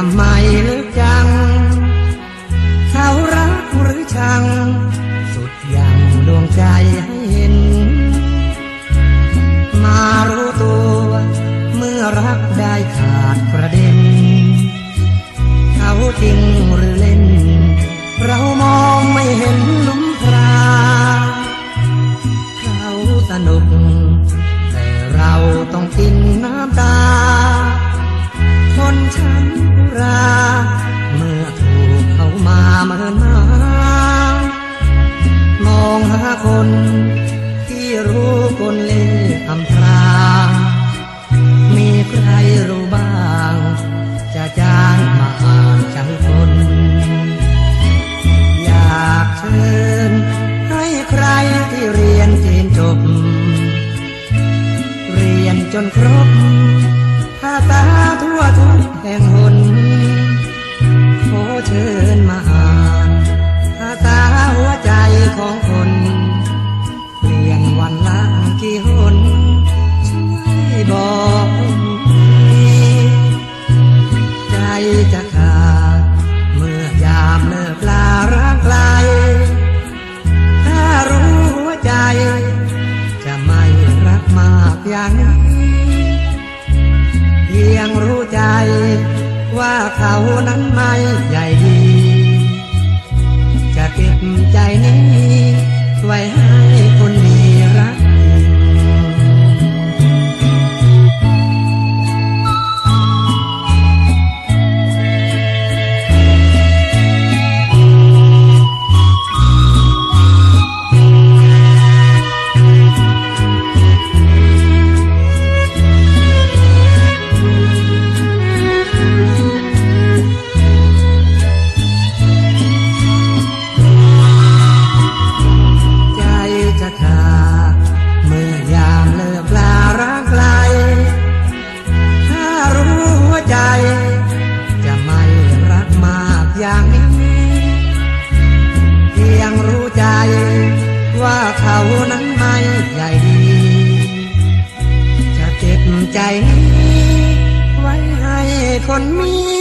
ทำไมเลิกจัง เขารักหรือชัง สุดยางดวงใจให้เห็น มารู้ตัว เมื่อรักได้ขาดประเด็น เขาจริงหรือเล่น เรามองไม่เห็นลุมพรา เขาสนุก แต่เราต้องกินน้ำตา นช้ำรา เมื่อถูกเขามาเมินมามองหาคนที่รู้คนเล่ห์อำพรางมีใครรู้บ้าง จะจ้างมาอ่านใจคน อยากเชิญให้ใครที่เรียนเจนจบ เรียนจนครบาษาทั่วทุกแห่งหนขอเชิญมาอ่านภาษาหัวใจของคน เปลี่ยนวันละกี่หนช่วยบอกใจจะขาดเมื่อยามเลิกลารักไกลถ้ารู้หัวใจ จะไม่รักมากอย่าง ว่าเขานั้นไม่ใหญ่ดี จะเก็บใจนี้ไว้ให้ พียงรู้ใจ ว่าเขานั้นไม่ใหญ่ดี จะเก็บใจนี้ไว้ให้คนมี